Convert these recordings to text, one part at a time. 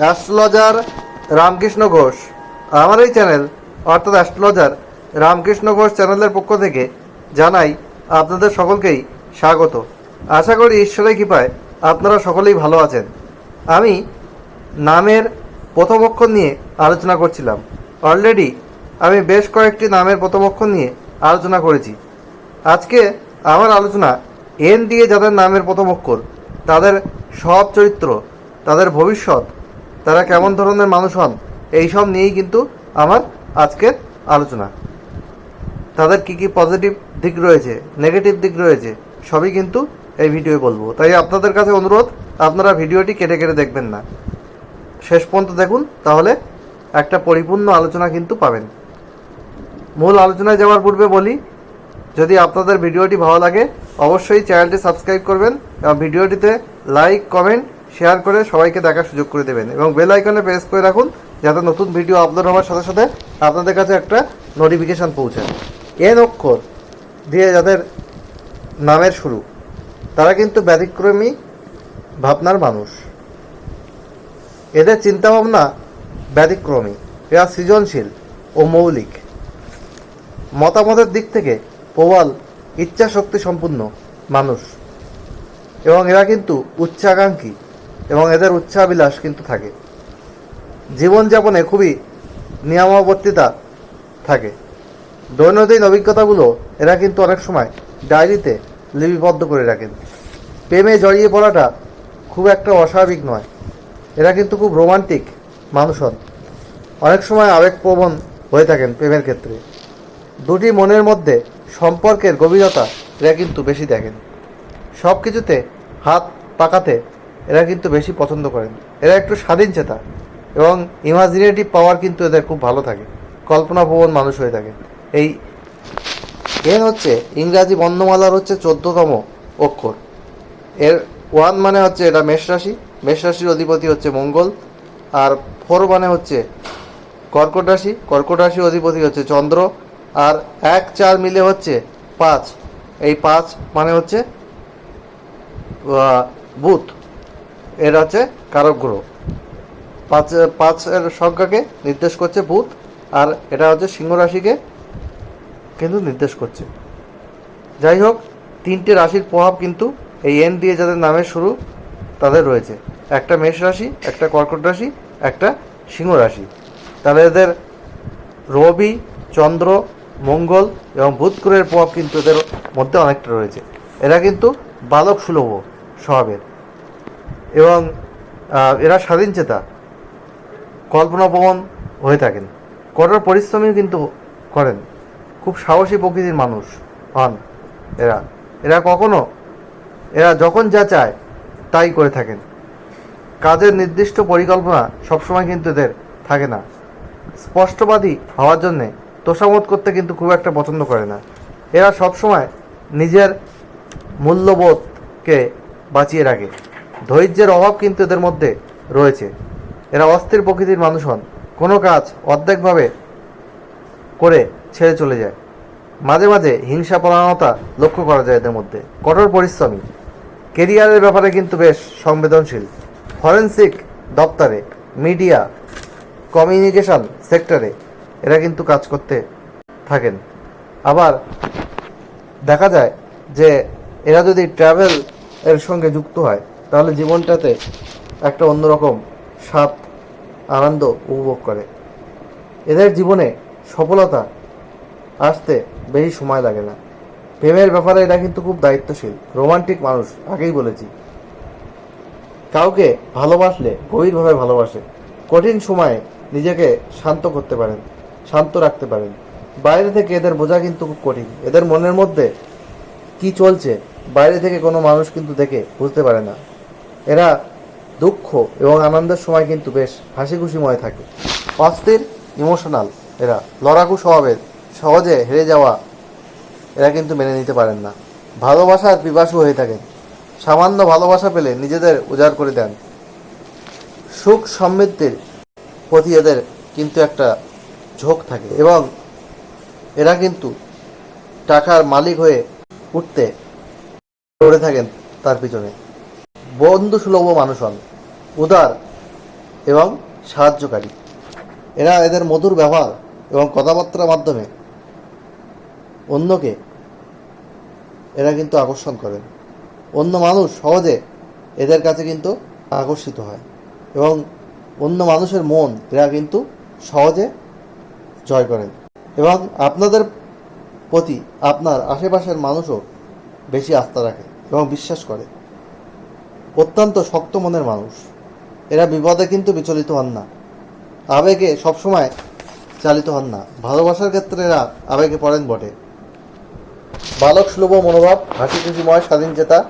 Astrologer Ramakrishna Ghosh. আমার এই channel, অর্থাৎ অ্যাস্ট্রোলজার রামকৃষ্ণ ঘোষ চ্যানেলের পক্ষ থেকে জানাই আপনাদের সকলকেই স্বাগত। আশা করি ঈশ্বরের কৃপায় আপনারা সকলেই ভালো আছেন। আমি নামের প্রথম অক্ষর নিয়ে আলোচনা করছিলাম। অলরেডি আমি বেশ কয়েকটি নামের প্রথম অক্ষর নিয়ে আলোচনা করেছি। আজকে আমার আলোচনা এন দিয়ে যাদের নামের প্রথম অক্ষর, তাদের সব চরিত্র, তাদের ভবিষ্যৎ তারা কেমন ধরনের মানুষ হন, এইসব নিয়েই কিন্তু আমার আজকের আলোচনা। তাদের কি কি পজিটিভ দিক রয়েছে নেগেটিভ দিক রয়েছে, সবই কিন্তু এই ভিডিওয়ে বলব। তাই আপনাদের কাছে অনুরোধ, আপনারা ভিডিওটি কেটে কেটে দেখবেন না। শেষ পর্যন্ত দেখুন, তাহলে একটা পরিপূর্ণ আলোচনা কিন্তু পাবেন। মূল আলোচনায় যাওয়ার পূর্বে বলি, যদি আপনাদের ভিডিওটি ভালো লাগে, অবশ্যই চ্যানেলটি সাবস্ক্রাইব করবেন এবং ভিডিওটিতে লাইক কমেন্ট শেয়ার করে সবাইকে দেখার সুযোগ করে দেবেন। এবং বেল আইকনে প্রেস করে রাখুন, যাতে নতুন ভিডিও আপলোড হওয়ার সাথে সাথে আপনাদের কাছে একটা নোটিফিকেশান পৌঁছায় এন অক্ষর দিয়ে যাদের নামের শুরু, তারা কিন্তু ব্যতিক্রমী ভাবনার মানুষ। এদের চিন্তাভাবনা ব্যতিক্রমী, এরা সৃজনশীল ও মৌলিক। মতামতের দিক থেকে প্রবল ইচ্ছা শক্তি সম্পূর্ণ মানুষ। এবং এরা কিন্তু উচ্চাকাঙ্ক্ষী। এবং এদের উচ্চাবিলাস কিন্তু থাকে। জীবনযাপনে খুবই নিয়মাবর্তিতা থাকে। দৈনন্দিন অভিজ্ঞতাগুলো এরা কিন্তু অনেক সময় ডায়েরিতে লিপিবদ্ধ করে রাখেন। প্রেমে জড়িয়ে পড়াটা খুব একটা অস্বাভাবিক নয়। এরা কিন্তু খুব রোমান্টিক মানুষ হন। অনেক সময় আবেগপ্রবণ হয়ে থাকেন প্রেমের ক্ষেত্রে। দুটি মনের মধ্যে সম্পর্কের গভীরতা এরা কিন্তু বেশি দেখেন। সব কিছুতে হাত পাকাতে এরা কিন্তু বেশি পছন্দ করেন। এরা একটু স্বাধীন চেতা এবং ইমাজিনেটিভ পাওয়ার কিন্তু এদের খুব ভালো থাকে। কল্পনাপ্রবণ মানুষ হয়ে থাকে। এই এন হচ্ছে ইংরাজি বর্ণমালার হচ্ছে চোদ্দতম অক্ষর। এর ওয়ান মানে হচ্ছে এটা মেষ রাশি। মেষ রাশির অধিপতি হচ্ছে মঙ্গল। আর ফোর মানে হচ্ছে কর্কট রাশি। কর্কট রাশির অধিপতি হচ্ছে চন্দ্র। আর এক চার মিলে হচ্ছে পাঁচ। এই পাঁচ মানে হচ্ছে বুধ। এর হচ্ছে কারক গ্রহ। পাঁচ পাঁচের সংখ্যাকে নির্দেশ করছে বুধ, আর এটা হচ্ছে সিংহ রাশিকে কিন্তু নির্দেশ করছে। যাই হোক, তিনটে রাশির প্রভাব কিন্তু এই এন দিয়ে যাদের নামের শুরু, তাদের রয়েছে। একটা মেষ রাশি, একটা কর্কট রাশি, একটা সিংহ রাশি। তাহলে এদের রবি, চন্দ্র, মঙ্গল এবং বুধ গ্রহের প্রভাব কিন্তু এদের মধ্যে অনেকটা রয়েছে। এরা কিন্তু বালক সুলভ স্বভাবের। এবং এরা স্বাধীনচেতা কল্পনাপ্রবণ হয়ে থাকেন। কঠোর পরিশ্রমী কিন্তু করেন। খুব সাহসী প্রকৃতির মানুষ হন এরা। এরা কখনো, এরা যখন যা চায় তাই করে থাকেন। কাজের নির্দিষ্ট পরিকল্পনা সবসময় কিন্তু এদের থাকে না। স্পষ্টবাদী হওয়ার জন্যে তোষামত করতে কিন্তু খুব একটা পছন্দ করে না। এরা সবসময় নিজের মূল্যবোধকে বাঁচিয়ে রাখে। ধৈর্যের অভাব কিন্তু এদের মধ্যে রয়েছে। এরা অস্থির প্রকৃতির মানুষ হন। কোনো কাজ অর্ধেকভাবে করে ছেড়ে চলে যায়। মাঝে মাঝে হিংসা পরায়ণতা লক্ষ্য করা যায় এদের মধ্যে। কঠোর পরিশ্রমী। কেরিয়ারের ব্যাপারে কিন্তু বেশ সংবেদনশীল। ফরেন্সিক দপ্তরে, মিডিয়া, কমিউনিকেশন সেক্টরে এরা কিন্তু কাজ করতে থাকেন। আবার দেখা যায় যে এরা যদি ট্রাভেল এর সঙ্গে যুক্ত হয় তাহলে জীবনটাতে একটা অন্যরকম স্বাদ, আনন্দ উপভোগ করে। এদের জীবনে সফলতা আসতে বেশি সময় লাগে না। প্রেমের ব্যাপারে এরা কিন্তু খুব দায়িত্বশীল, রোমান্টিক মানুষ, আগেই বলেছি। কাউকে ভালোবাসলে গভীরভাবে ভালোবাসে। কঠিন সময়ে নিজেকে শান্ত করতে পারেন, শান্ত রাখতে পারেন। বাইরে থেকে এদের বোঝা কিন্তু খুব কঠিন। এদের মনের মধ্যে কি চলছে, বাইরে থেকে কোনো মানুষ কিন্তু দেখে বুঝতে পারে না। এরা দুঃখ এবং আনন্দের সময় কিন্তু বেশ হাসি খুশিময় থাকে। অস্থির, ইমোশনাল এরা। লড়াকু স্বভাবের, সহজে হেরে যাওয়া এরা কিন্তু মেনে নিতে পারেন না। ভালোবাসার পিপাসু হয়ে থাকেন। সামান্য ভালোবাসা পেলে নিজেদের উজাড় করে দেন। সুখ সমৃদ্ধির প্রতি এদের কিন্তু একটা ঝোঁক থাকে এবং এরা কিন্তু টাকার মালিক হয়ে উঠতে দৌড়ে থাকেন তার পিছনে। বন্ধু সুলভ মানুষ হন, উদার এবং সাহায্যকারী। এরা এদের মধুর ব্যবহার এবং কথাবার্তার মাধ্যমে অন্যকে এরা কিন্তু আকর্ষণ করেন। অন্য মানুষ সহজে এদের কাছে কিন্তু আকর্ষিত হয় এবং অন্য মানুষের মন এরা কিন্তু সহজে জয় করেন। এবং আপনাদের প্রতি আপনার আশেপাশের মানুষও বেশি আস্থা রাখে এবং বিশ্বাস করে। অত্যন্ত শক্ত মনের মানুষ। এরা বিপদে কিন্তু বিচলিত হন না। আবেগে সবসময় চালিত হন না। ভালোবাসার ক্ষেত্রে এরা আবেগে পড়েন বটে। বালক সুলভ মনোভাব, হাসি খুশিময়, স্বাধীন চেতা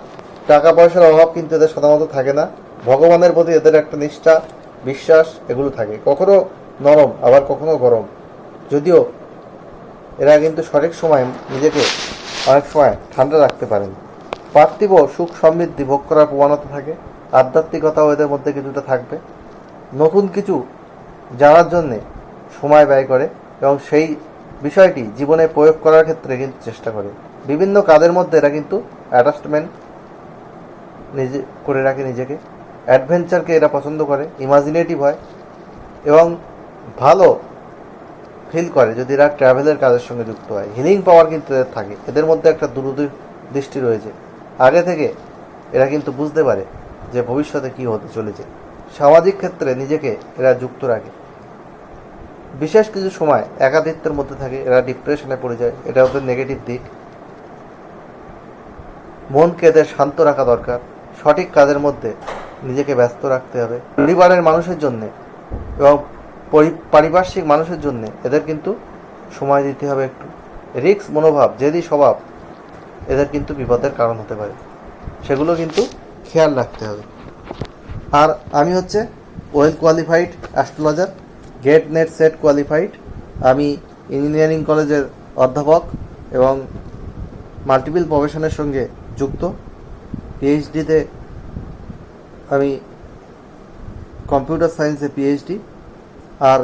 টাকা পয়সার অভাব কিন্তু এদের সাধারণত থাকে না। ভগবানের প্রতি এদের একটা নিষ্ঠা, বিশ্বাস, এগুলো থাকে। কখনো নরম, আবার কখনো গরম। যদিও এরা কিন্তু সঠিক সময় নিজেকে অনেক সময় ঠান্ডা রাখতে পারেন। পার্থিব সুখ সমৃদ্ধি ভোগ করার প্রবণতা থাকে। আধ্যাত্মিকতাও এদের মধ্যে কিছুটা থাকবে। নতুন কিছু জানার জন্যে সময় ব্যয় করে এবং সেই বিষয়টি জীবনে প্রয়োগ করার ক্ষেত্রে কিন্তু চেষ্টা করে। বিভিন্ন কাজের মধ্যে এরা কিন্তু অ্যাটাচমেন্ট নিজে, করে রাখে নিজেকে। অ্যাডভেঞ্চারকে এরা পছন্দ করে ইমাজিনেটিভ হয় এবং ভালো ফিল করে যদি এরা ট্রাভেলের কাজের সঙ্গে যুক্ত হয়। হিলিং পাওয়ার কিন্তু এদের থাকে। এদের মধ্যে একটা দূরদৃষ্টি রয়েছে। আগে থেকে এরা কিন্তু বুঝতে পারে যে ভবিষ্যতে কী হতে চলেছে। সামাজিক ক্ষেত্রে নিজেকে এরা যুক্ত রাখে। বিশেষ কিছু সময় একাধিত্বের মধ্যে থাকে, এরা ডিপ্রেশনে পড়ে যায়, এটা ওদের নেগেটিভ দিক। মনকে এদের শান্ত রাখা দরকার, সঠিক কাজের মধ্যে নিজেকে ব্যস্ত রাখতে হবে। পরিবারের মানুষের জন্যে এবং পরি- পারিপার্শ্বিক মানুষের জন্যে এদের কিন্তু সময় দিতে হবে একটু। রিক্স মনোভাব, জেদি স্বভাব এদের কিন্তু বিপদের কারণ হতে পারে। সেগুলো কিন্তু খেয়াল রাখতে হবে। আর আমি হচ্ছে well qualified astrologer GATE NET SET qualified, আমি ইঞ্জিনিয়ারিং কলেজের অধ্যাপক এবং মাল্টিপল প্রফেশনের সঙ্গে যুক্ত। পিএইচডিতে আমি কম্পিউটার সায়েন্সে পিএইচডি আর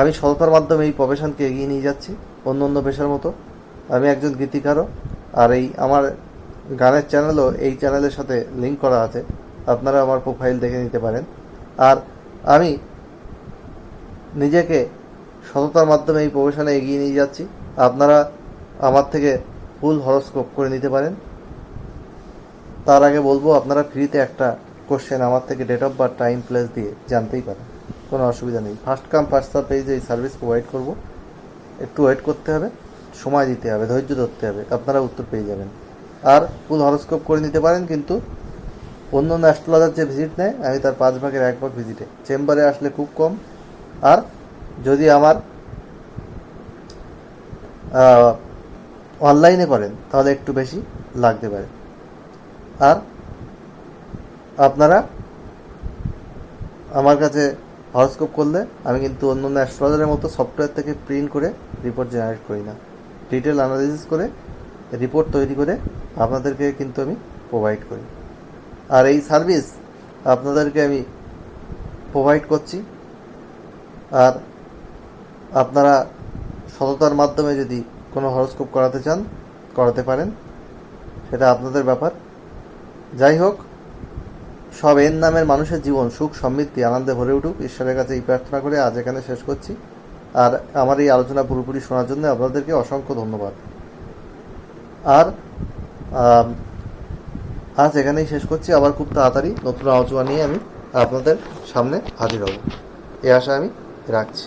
আমি সততার মাধ্যমে এই প্রফেশনকে এগিয়ে নিয়ে যাচ্ছি, অন্য অন্য পেশার মতো। আমি একজন গীতিকারও, আর এই আমার গানের চ্যানেলও এই চ্যানেলের সাথে লিঙ্ক করা আছে। আপনারা আমার প্রোফাইল দেখে নিতে পারেন। আর আমি নিজেকে সততার মাধ্যমে এই প্রফেশনে এগিয়ে নিয়ে যাচ্ছি। আপনারা আমার থেকে ফুল হরস্কোপ করে নিতে পারেন। তার আগে বলব, আপনারা ফ্রিতে একটা কোশ্চেন আমার থেকে date of birth time place দিয়ে জানতেই পারেন। কোনো অসুবিধা নেই। ফার্স্ট কাম ফার্স্ট পেজে এই সার্ভিস প্রোভাইড করব। একটু ওয়েট করতে হবে। সময় দিতে হবে, ধৈর্য ধরতে হবে, আপনারা উত্তর পেয়ে যাবেন। আর ফুল হরস্কোপ করে নিতে পারেন, কিন্তু অন্য অন্য অ্যাস্ট্রোলজার যে ভিজিট নেয়, আমি তার পাঁচ ভাগের এক ভাগ ভিজিটে চেম্বারে আসলে খুব কম। আর যদি আমার অনলাইনে করেন, তাহলে একটু বেশি লাগতে পারে। আর আপনারা আমার কাছে হরস্কোপ করলে, আমি কিন্তু অন্য অন্য অ্যাস্ট্রোলজারের মতো সফটওয়্যার থেকে প্রিন্ট করে রিপোর্ট জেনারেট করি না। ডিটেল অ্যানালিসিস করে রিপোর্ট তৈরি করে আপনাদেরকে কিন্তু আমি প্রোভাইড করি। আর এই সার্ভিস আপনাদেরকে আমি প্রোভাইড করছি। আর আপনারা সততার মাধ্যমে যদি কোনো হরস্কোপ করাতে চান, করাতে পারেন, সেটা আপনাদের ব্যাপার। যাই হোক, সব এর নামের মানুষের জীবন সুখ, সমৃদ্ধি, আনন্দে ভরে উঠুক। ঈশ্বরের কাছে এই প্রার্থনা করে আজ এখানে শেষ করছি। আর আমার এই আলোচনা পুরোপুরি শোনার জন্য আপনাদেরকে অসংখ্য ধন্যবাদ। আর আজ এখানেই শেষ করছি। আবার খুব তাড়াতাড়ি নতুন আলোচনা নিয়ে আমি আপনাদের সামনে হাজির হব। এ আশা আমি রাখছি।